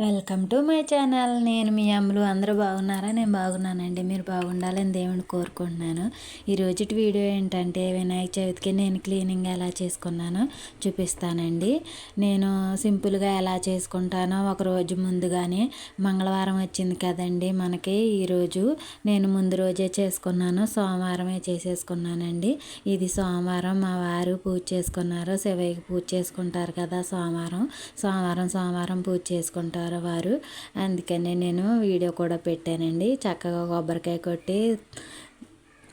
Welcome to my channel. నేను మీ అమ్మలు. అందరూ బాగున్నారా? నేను బాగున్నానండి. మీరు బాగుండాలని దేవుని కోరుకుంటున్నాను. ఈరోజు వీడియో ఏంటంటే వినాయక చవితికి నేను క్లీనింగ్ ఎలా చేసుకున్నానో చూపిస్తానండి. నేను సింపుల్గా ఎలా చేసుకుంటానో ఒక రోజు ముందుగానే మంగళవారం వచ్చింది కదండి మనకి. ఈరోజు నేను ముందు రోజే చేసుకున్నాను. సోమవారమే చేసేసుకున్నానండి. ఇది సోమవారం మా వారు పూజ చేసుకున్నారు. శివయ్యకి పూజ చేసుకుంటారు కదా సోమవారం. సోమవారం సోమవారం పూజ చేసుకుంటారు. వారు. అందుకనే నేను వీడియో కూడా పెట్టానండి. చక్కగా కొబ్బరికాయ కొట్టి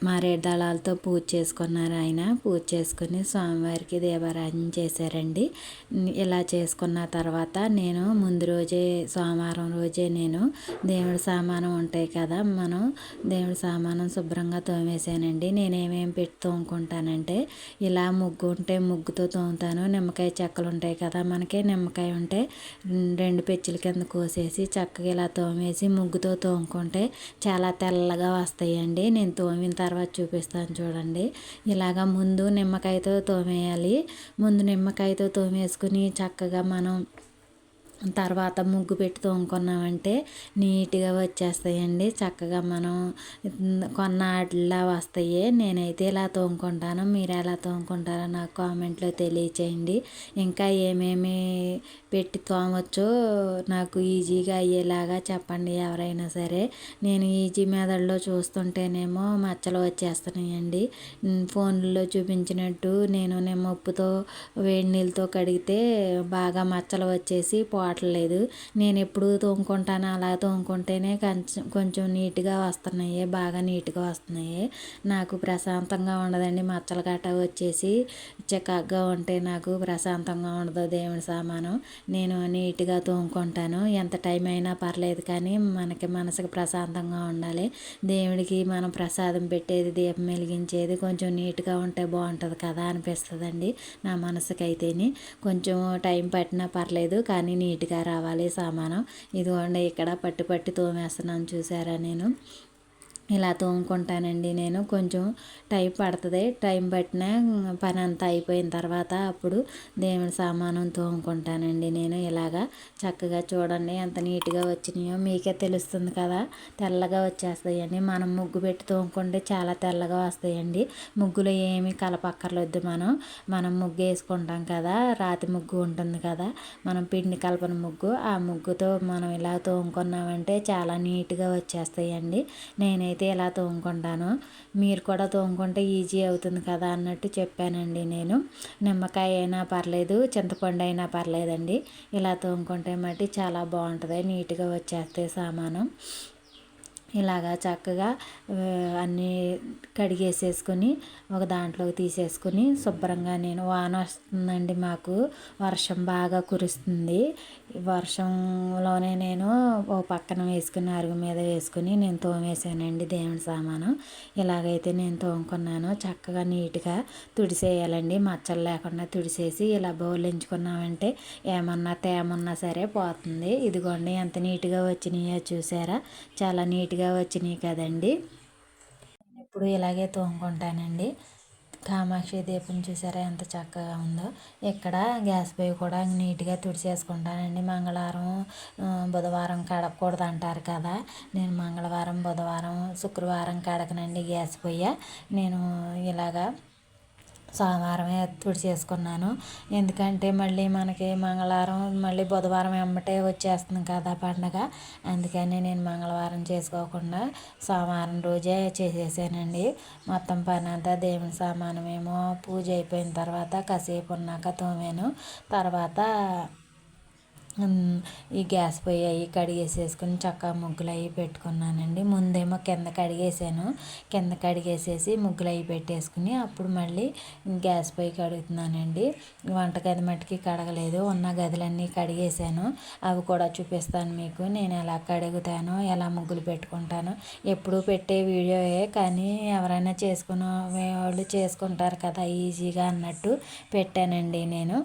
మారేడు దళాలతో పూజ చేసుకున్నారు ఆయన. పూజ చేసుకుని స్వామివారికి దీపారాధన చేశారండి. ఇలా చేసుకున్న తర్వాత నేను ముందు రోజే సోమవారం రోజే నేను దేవుడి సామానం ఉంటాయి కదా మనం దేవుడి సామానం శుభ్రంగా తోమేసానండి నేనేమేమి పెట్టి తోముకుంటానంటే ఇలా ముగ్గు ఉంటే ముగ్గుతో తోముతాను. నిమ్మకాయ చెక్కలు ఉంటాయి కదా మనకి నిమ్మకాయ ఉంటే రెండు పెచ్చుల కింద కోసేసి చక్కగా ఇలా తోమేసి ముగ్గుతో తోముకుంటే చాలా తెల్లగా వస్తాయండి. నేను తోమిన తర్వాత చూపిస్తాను చూడండి. ఇలాగ ముందు నిమ్మకాయతో తోమేయాలి. ముందు నిమ్మకాయతో తోమేసుకుని చక్కగా మనం తర్వాత ముగ్గు పెట్టి తోముకున్నామంటే నీట్గా వచ్చేస్తాయండి. చక్కగా మనం కొన్న కొన్నాటిలా వస్తాయి. నేనైతే ఇలా తోముకుంటాను. మీరు ఎలా తోముకుంటారో నాకు కామెంట్లో తెలియచేయండి. ఇంకా ఏమేమి పెట్టి తోమవచ్చో నాకు ఈజీగా అయ్యేలాగా చెప్పండి ఎవరైనా సరే. నేను ఈజీ మెథడ్లో చూస్తుంటేనేమో మచ్చలు వచ్చేస్తున్నాయండి. ఫోన్లో చూపించినట్టు నేను నిమ్మప్పుతో వేడి నీళ్ళతో కడిగితే బాగా మచ్చలు వచ్చేసి పో పోవట్లేదు నేను ఎప్పుడు తోముకుంటాను అలా తోముకుంటేనే కొంచెం కొంచెం నీట్గా వస్తున్నాయి బాగా నీట్గా వస్తున్నాయి. నాకు ప్రశాంతంగా ఉండదండి. మచ్చలు గట్ట వచ్చేసి చికాగ్గా ఉంటే నాకు ప్రశాంతంగా ఉండదు దేవుని సామానం. నేను నీట్గా తోముకుంటాను. ఎంత టైం అయినా పర్లేదు కానీ మనకి మనసుకు ప్రశాంతంగా ఉండాలి. దేవుడికి మనం ప్రసాదం పెట్టేది దీపం వెలిగించేది కొంచెం నీట్గా ఉంటే బాగుంటుంది కదా అనిపిస్తుందండి నా మనసుకైతేని. కొంచెం టైం పట్టినా పర్లేదు కానీ నీట్ నీట్గా రావాలి సామానం. ఇదిగోండి ఇక్కడ పట్టి పట్టి తోమేస్తున్నాను. చూసారా నేను? ఇలా తోముకుంటానండి నేను. కొంచెం టైం పడుతుంది. టైం పట్టిన పని అంతా అయిపోయిన తర్వాత అప్పుడు దేవుని సామానం తోముకుంటానండి నేను. ఇలాగా చక్కగా చూడండి ఎంత నీట్గా వచ్చినాయో మీకే తెలుస్తుంది కదా. తెల్లగా వచ్చేస్తాయండి. మనం ముగ్గు పెట్టి తోముకుంటే చాలా తెల్లగా వస్తాయండి. ముగ్గులో ఏమి కలపక్కర్లొద్దు మనం. మనం ముగ్గు వేసుకుంటాం కదా. రాతి ముగ్గు ఉంటుంది కదా. మనం పిండి కలపన ముగ్గు. ఆ ముగ్గుతో మనం ఇలా తోముకున్నామంటే చాలా నీట్గా వచ్చేస్తాయండి. నేనైతే నేనైతే ఎలా తోముకుంటానో. మీరు కూడా తోముకుంటే ఈజీ అవుతుంది కదా అన్నట్టు చెప్పానండి నేను. నిమ్మకాయ అయినా పర్లేదు చింతపండు అయినా పర్లేదండి. ఇలా తోముకుంటే మట్టి చాలా బాగుంటుంది నీట్గా వచ్చేస్తే సామాను. ఇలాగా చక్కగా అన్నీ కడిగేసేసుకొని ఒక దాంట్లోకి తీసేసుకొని శుభ్రంగా నేను వాన వస్తుందండి మాకు. వర్షం బాగా కురుస్తుంది. వర్షంలోనే నేను ఓ పక్కన వేసుకుని అరుగు మీద వేసుకుని నేను తోమేసానండి దేవుని సామాను. ఇలాగైతే నేను తోముకున్నాను. చక్కగా నీట్గా తుడిసేయాలండి. మచ్చలు లేకుండా తుడిసేసి ఇలా బౌలించుకున్నామంటే ఏమన్నా తేమన్నా సరే పోతుంది. ఇదిగోండి ఎంత నీట్గా వచ్చినాయో చూసారా? చాలా నీట్గా నీట్గా వచ్చినాయి కదండి. ఇప్పుడు ఇలాగే తోముకుంటానండి. కామాక్షి దీపం చూసారా? ఎంత చక్కగా ఉందో. ఇక్కడ గ్యాస్ పొయ్యి కూడా నీట్గా తుడిచేసుకుంటానండి. మంగళవారం బుధవారం కడగకూడదు అంటారు కదా. నేను మంగళవారం బుధవారం శుక్రవారం కడగనండి గ్యాస్ పొయ్యి. నేను ఇలాగా సోమవారమే చేసుకున్నాను. ఎందుకంటే మళ్ళీ మనకి మంగళవారం మళ్ళీ బుధవారం వెంబటే వచ్చేస్తుంది కదా పండగ. అందుకని నేను మంగళవారం చేసుకోకుండా సోమవారం రోజే చేసేసానండి. మొత్తం పని అంతా దేవుని సామానమేమో పూజ అయిపోయిన తర్వాత కాసేపు ఉన్నాక తోమాను. తర్వాత ఈ గ్యాస్ పొయ్యి అవి కడిగేసేసుకుని చక్కగా ముగ్గులు అవి పెట్టుకున్నానండి. ముందేమో కింద కడిగేసాను. కింద కడిగేసేసి ముగ్గులు అవి పెట్టేసుకుని అప్పుడు మళ్ళీ గ్యాస్ పొయ్యి కడుగుతున్నానండి. వంటగది మట్టికి కడగలేదు. ఉన్న గదులన్నీ కడిగేసాను అవి కూడా చూపిస్తాను మీకు. నేను ఎలా కడుగుతాను ఎలా ముగ్గులు పెట్టుకుంటాను. ఎప్పుడు పెట్టే వీడియోయే కానీ ఎవరైనా చేసుకునే వాళ్ళు చేసుకుంటారు కదా ఈజీగా అన్నట్టు పెట్టానండి నేను.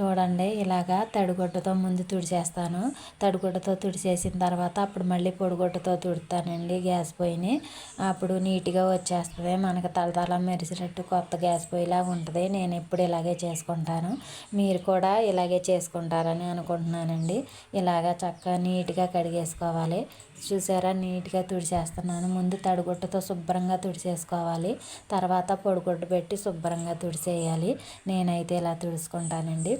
చూడండి ఇలాగా తడిగొట్టతో ముందు తుడిచేస్తాను. తడిగొట్టతో తుడిచేసిన తర్వాత అప్పుడు మళ్ళీ పొడిగొట్టతో తుడుతానండి గ్యాస్ పొయ్యిని. అప్పుడు నీట్గా వచ్చేస్తుంది. మనకు తలతల మెరిసినట్టు కొత్త గ్యాస్ పొయ్యిలాగా ఉంటుంది. నేను ఎప్పుడు ఇలాగే చేసుకుంటాను. మీరు కూడా ఇలాగే చేసుకుంటారని అనుకుంటున్నానండి. ఇలాగా చక్కగా నీట్గా కడిగేసుకోవాలి. చూసారా? నీట్గా తుడిచేస్తున్నాను. ముందు తడిగుడ్డతో శుభ్రంగా తుడిచేసుకోవాలి. తర్వాత పొడిగుడ్డ పెట్టి శుభ్రంగా తుడిచేయాలి. నేనైతే ఇలా తుడుచుకుంటానండి.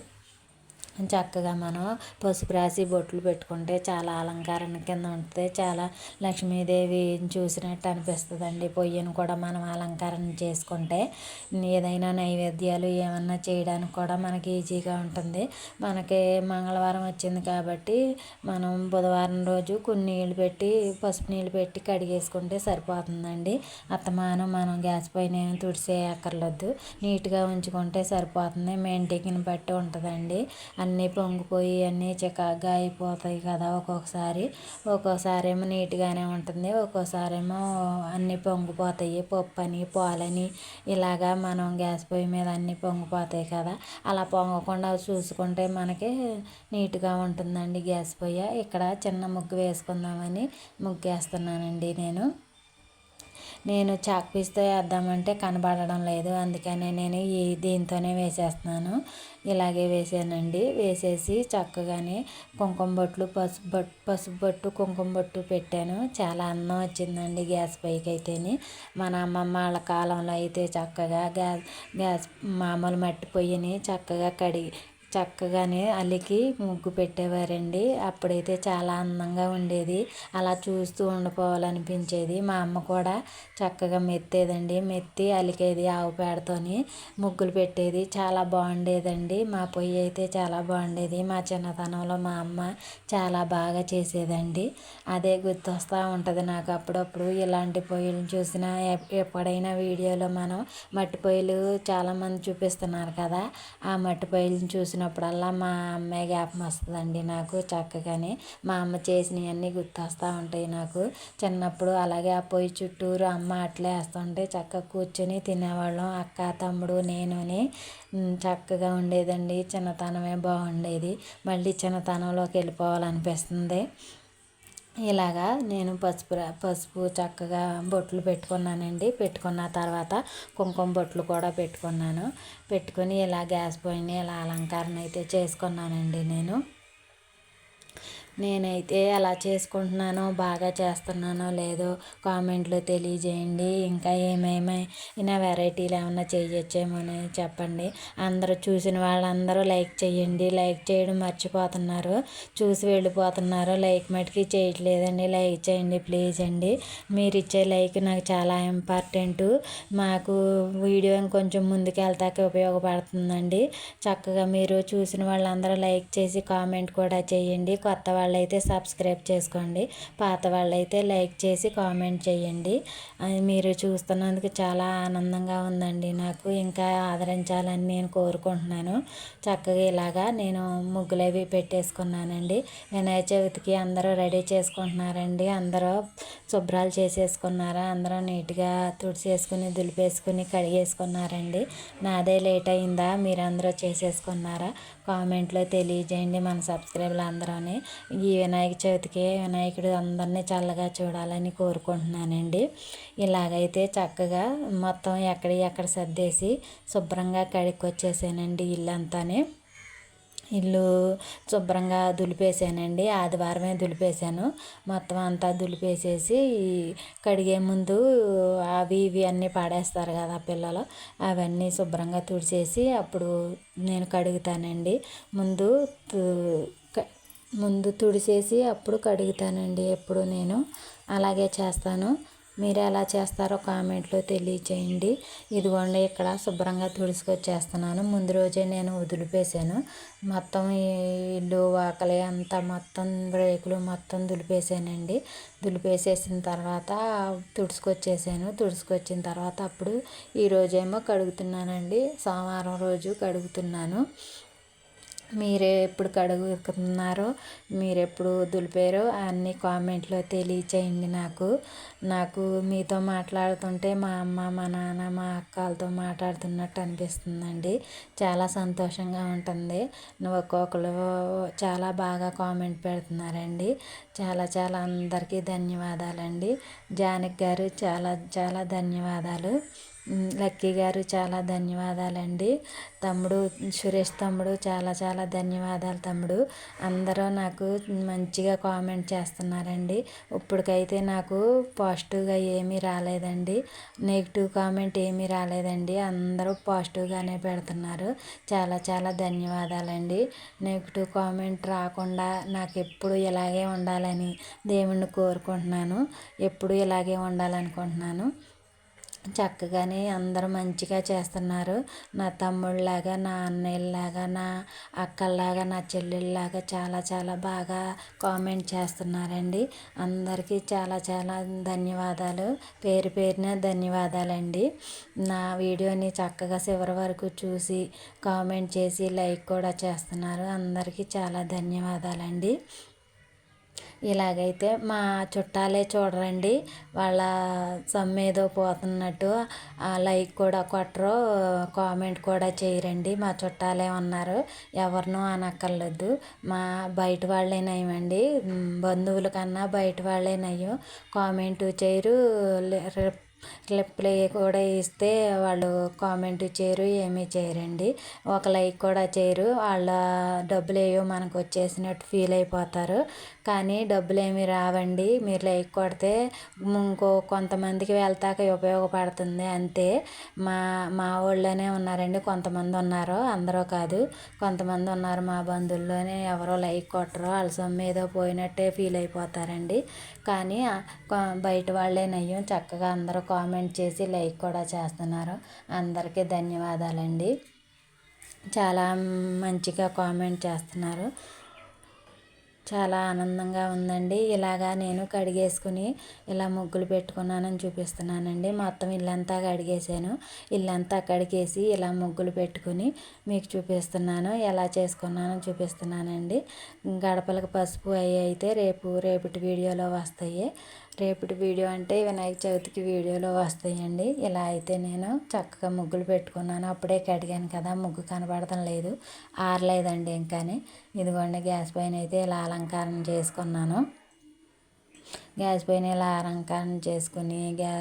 చక్కగా మనం పసుపు రాసి బొట్లు పెట్టుకుంటే చాలా అలంకరణ కింద ఉంటుంది. చాలా లక్ష్మీదేవి చూసినట్టు అనిపిస్తుందండి. పొయ్యిని కూడా మనం అలంకరణ చేసుకుంటే ఏదైనా నైవేద్యాలు ఏమన్నా చేయడానికి కూడా మనకి ఈజీగా ఉంటుంది. మనకి మంగళవారం వచ్చింది కాబట్టి మనం బుధవారం రోజు కొన్ని నీళ్ళు పెట్టి పసుపు నీళ్ళు పెట్టి కడిగేసుకుంటే సరిపోతుందండి. అత్తమానం మనం గ్యాస్ పైన ఏమి తుడిసే అక్కర్లేదు. నీట్గా ఉంచుకుంటే సరిపోతుంది. మెయింటైన్ బట్టి ఉంటుందండి. అన్నీ పొంగిపోయి అన్నీ చికాగ్గా అయిపోతాయి కదా ఒక్కొక్కసారి. ఒక్కోసారి ఏమో నీట్గానే ఉంటుంది ఒక్కోసారి ఏమో అన్నీ పొంగిపోతాయి. పప్పు అని పాలని ఇలాగా మనం గ్యాస్ పొయ్యి మీద అన్నీ పొంగిపోతాయి కదా. అలా పొంగకుండా చూసుకుంటే మనకి నీట్గా ఉంటుందండి గ్యాస్ పొయ్యి. ఇక్కడ చిన్న ముగ్గు వేసుకుందామని ముగ్గు వేస్తున్నానండి నేను. నేను చాక్ పీస్తో వేద్దామంటే కనబడడం లేదు. అందుకనే నేను ఈ దీంతోనే వేసేస్తున్నాను. ఇలాగే వేసానండి. వేసేసి చక్కగానే కుంకుమ బొట్లు పసుపు బొట్టు పసుపు బొట్టు కుంకుమ బొట్టు పెట్టాను. చాలా అందం వచ్చిందండి గ్యాస్ పైకి అయితేని. మన అమ్మమ్మ వాళ్ళ కాలంలో అయితే చక్కగా గ్యాస్ గ్యాస్ మామూలు మట్టి పొయ్యిని చక్కగా కడిగి చక్కగానే అలికి ముగ్గు పెట్టేవారండి. అప్పుడైతే చాలా అందంగా ఉండేది. అలా చూస్తూ ఉండిపోవాలనిపించేది. మా అమ్మ కూడా చక్కగా మెత్తేదండి. మెత్తి అలికేది ఆవు పేడతోని ముగ్గులు పెట్టేది. చాలా బాగుండేదండి. మా పొయ్యి అయితే చాలా బాగుండేది. మా చిన్నతనంలో మా అమ్మ చాలా బాగా చేసేదండి. అదే గుర్తొస్తూ ఉంటుంది నాకు అప్పుడప్పుడు. ఇలాంటి పొయ్యిలు చూసినా ఎప్పుడైనా వీడియోలో మనం మట్టి పొయ్యిలు చాలామంది చూపిస్తున్నారు కదా. ఆ మట్టి పొయ్యిలను చూసిన చూసినప్పుడల్లా మా అమ్మాయి జ్ఞాపకం వస్తుందండి నాకు చక్కగానే. మా అమ్మ చేసినవన్నీ గుర్తొస్తూ ఉంటాయి నాకు. చిన్నప్పుడు అలాగే ఆ పొయ్యి చుట్టూరు అమ్మ అట్లే వేస్తుంటే చక్కగా కూర్చొని తినేవాళ్ళం. అక్క తమ్ముడు నేనుని. చక్కగా ఉండేదండి. చిన్నతనమే బాగుండేది. మళ్ళీ చిన్నతనంలోకి వెళ్ళిపోవాలనిపిస్తుంది. ఇలాగా నేను పసుపు పసుపు చక్కగా బొట్లు పెట్టుకున్నానండి. పెట్టుకున్న తర్వాత కుంకుమ బొట్లు కూడా పెట్టుకున్నాను. పెట్టుకొని ఇలా గ్యాస్ పొయ్యిని ఇలా అలంకరణ అయితే చేసుకున్నానండి నేను. నేనైతే ఎలా చేసుకుంటున్నానో బాగా చేస్తున్నానో లేదో కామెంట్లో తెలియజేయండి. ఇంకా ఏమేమైనా వెరైటీలు ఏమైనా చేయొచ్చేమో చెప్పండి. అందరూ చూసిన వాళ్ళందరూ లైక్ చేయండి. లైక్ చేయడం మర్చిపోతున్నారు. చూసి వెళ్ళిపోతున్నారు. లైక్ మటుకి చేయట్లేదండి. లైక్ చేయండి ప్లీజ్ అండి. మీరు ఇచ్చే లైక్ నాకు చాలా ఇంపార్టెంట్. మాకు వీడియో ఇంకొంచెం ముందుకు వెళ్తాక ఉపయోగపడుతుందండి. చక్కగా మీరు చూసిన వాళ్ళందరూ లైక్ చేసి కామెంట్ కూడా చేయండి. కొత్త వాళ్ళైతే సబ్స్క్రైబ్ చేసుకోండి. పాత వాళ్ళైతే లైక్ చేసి కామెంట్ చేయండి. మీరు చూస్తున్నందుకు చాలా ఆనందంగా ఉందండి నాకు. ఇంకా ఆదరించాలని నేను కోరుకుంటున్నాను. చక్కగా ఇలాగా నేను ముగ్గులు అవి పెట్టేసుకున్నానండి. వినాయక చవితికి అందరూ రెడీ చేసుకుంటున్నారండి. అందరూ శుభ్రాలు చేసేసుకున్నారా? అందరూ నీట్గా తుడిచేసుకుని దులిపేసుకుని కడిగేసుకున్నారండి. నాదే లేట్ అయిందా? మీరు అందరూ చేసేసుకున్నారా? కామెంట్లో తెలియజేయండి మన సబ్స్క్రైబర్లు అందరూ ఈ వినాయక చవితికి వినాయకుడు అందరినీ చల్లగా చూడాలని కోరుకుంటున్నానండి. ఇలాగైతే చక్కగా మొత్తం ఎక్కడ ఎక్కడ సర్దేసి శుభ్రంగా కడుక్కొచ్చేసానండి ఇల్లంతానే. ఇల్లు శుభ్రంగా దులిపేసానండి. ఆదివారమే దులిపేసాను మొత్తం అంతా దులిపేసేసి కడిగే ముందు అవి ఇవి అన్నీ పాడేస్తారు కదా పిల్లలు. అవన్నీ శుభ్రంగా తుడిచేసి అప్పుడు నేను కడుగుతానండి. ముందు ముందు తుడిచేసి అప్పుడు కడుగుతానండి ఎప్పుడు నేను. అలాగే చేస్తాను. మీరు ఎలా చేస్తారో కామెంట్లో తెలియచేయండి. ఇదిగోండి ఇక్కడ శుభ్రంగా తుడుచుకొచ్చేస్తున్నాను. ముందు రోజే నేను వదిలిపేసాను మొత్తం ఇల్లు వాకలి అంతా మొత్తం రేకులు మొత్తం దులిపేసానండి దులిపేసేసిన తర్వాత తుడుచుకొచ్చేసాను. తుడుచుకొచ్చిన తర్వాత అప్పుడు ఈరోజేమో కడుగుతున్నానండి. సోమవారం రోజు కడుగుతున్నాను. మీరే ఎప్పుడు కడుగుతున్నారో మీరు ఎప్పుడు దులిపారో అన్ని కామెంట్లో తెలియచేయండి నాకు. నాకు మీతో మాట్లాడుతుంటే మా అమ్మ మా నాన్న మా అక్కలతో మాట్లాడుతున్నట్టు అనిపిస్తుందండి. చాలా సంతోషంగా ఉంటుంది. ఒక్కొక్కరు చాలా బాగా కామెంట్ పెడుతున్నారండి. చాలా చాలా అందరికీ ధన్యవాదాలండి. జానకి గారు చాలా చాలా ధన్యవాదాలు. లక్కీ గారు చాలా ధన్యవాదాలండి. తమ్ముడు సురేష్ తమ్ముడు చాలా చాలా ధన్యవాదాలు తమ్ముడు. అందరూ నాకు మంచిగా కామెంట్ చేస్తున్నారండి. ఇప్పటికైతే నాకు పాజిటివ్గా ఏమీ రాలేదండి. నెగిటివ్ కామెంట్ ఏమీ రాలేదండి. అందరూ పాజిటివ్గానే పెడుతున్నారు. చాలా చాలా ధన్యవాదాలండి. నెగిటివ్ కామెంట్ రాకుండా నాకు ఎప్పుడు ఇలాగే ఉండాలని దేవుణ్ణి కోరుకుంటున్నాను. ఎప్పుడు ఇలాగే ఉండాలనుకుంటున్నాను. చక్కగానే అందరూ మంచిగా చేస్తున్నారు. నా తమ్ముళ్ళలాగా నా అన్నయ్యలాగా నా అక్కల్లాగా నా చెల్లెళ్ళలాగా చాలా చాలా బాగా కామెంట్ చేస్తున్నారండి. అందరికీ చాలా చాలా ధన్యవాదాలు. పేరు పేరున ధన్యవాదాలండి. నా వీడియోని చక్కగా చివరి వరకు చూసి కామెంట్ చేసి లైక్ కూడా చేస్తున్నారు. అందరికీ చాలా ధన్యవాదాలండి. ఇలాగైతే మా చుట్టాలే చూడరండి. వాళ్ళ సమ్మేదో పోతున్నట్టు లైక్ కూడా కొట్టరు కామెంట్ కూడా చేయరండి. మా చుట్టాలే ఉన్నారు. ఎవరినో అనక్కర్లేదు. మా బయట వాళ్ళే నయమండి. బంధువుల కన్నా బయట వాళ్ళే నయం. కామెంటు చేయరు రిప్లై కూడా ఇస్తే వాళ్ళు కామెంట్ చేయరు ఏమీ చేయరండి. ఒక లైక్ కూడా చేయరు. వాళ్ళ డబ్బులు ఏవో మనకు వచ్చేసినట్టు ఫీల్ అయిపోతారు. కానీ డబ్బులు ఏమి రావండి. మీరు లైక్ కొడితే ఇంకో కొంతమందికి వెళ్తాక ఉపయోగపడుతుంది అంతే. మా మా ఊళ్ళోనే ఉన్నారండి కొంతమంది ఉన్నారు అందరూ కాదు. కొంతమంది ఉన్నారు మా బంధువుల్లోనే ఎవరో లైక్ కొట్టరు వాళ్ళ సొమ్ము ఏదో పోయినట్టే ఫీల్ అయిపోతారండి. కానీ బయట వాళ్ళే నయ్యం. చక్కగా అందరూ కామెంట్ చేసి లైక్ కూడా చేస్తున్నారు. అందరికీ ధన్యవాదాలండి. చాలా మంచిగా కామెంట్ చేస్తున్నారు. చాలా ఆనందంగా ఉందండి. ఇలాగా నేను కడిగేసుకుని ఇలా ముగ్గులు పెట్టుకున్నానని చూపిస్తున్నానండి. మొత్తం ఇల్లంతా కడిగేసాను ఇల్లంతా కడిగేసి ఇలా ముగ్గులు పెట్టుకుని మీకు చూపిస్తున్నాను. ఎలా చేసుకున్నానో చూపిస్తున్నానండి. గడపలకు పసుపు అవి అయితే రేపు రేపటి వీడియోలో వస్తాయి. రేపటి వీడియో అంటే వినాయక చవితికి వీడియోలో వస్తాయండి. ఇలా అయితే నేను చక్కగా ముగ్గులు పెట్టుకున్నాను. అప్పుడే కడిగాను కదా ముగ్గు కనబడటం లేదు ఆరలేదండి ఇంకాని. ఇదిగోండి గ్యాస్ పైన అయితే ఇలా అలంకారం చేసుకున్నాను. గ్యాస్ పైన ఇలా అలంకారం చేసుకుని గ్యా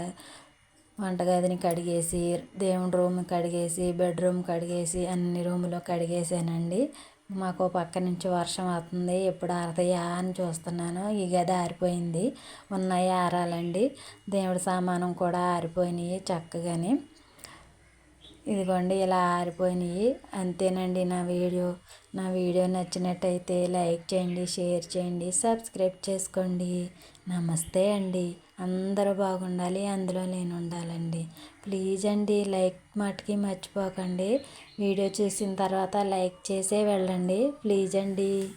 వంటగదిని కడిగేసి దేవుని రూమ్ కడిగేసి బెడ్రూమ్ కడిగేసి అన్ని రూములు కడిగేసానండి. మాకు పక్క నుంచి వర్షం వస్తుంది ఎప్పుడు ఆరతాయా అని చూస్తున్నాను. ఈ గది ఆరిపోయింది. ఉన్నాయి ఆరాలండి. దేవుడి సామానం కూడా ఆరిపోయినాయి చక్కగాని. ఇదిగోండి ఇలా ఆరిపోయినాయి. అంతేనండి నా వీడియో. నా వీడియో నచ్చినట్టయితే లైక్ చేయండి షేర్ చేయండి సబ్స్క్రైబ్ చేసుకోండి. నమస్తే అండి. అందరూ బాగుండాలి అందులో నేను ఉండాలండి. ప్లీజ్ అండి లైక్ మటుకి మర్చిపోకండి. వీడియో చూసిన తర్వాత లైక్ చేసే వెళ్ళండి. ప్లీజ్ అండి.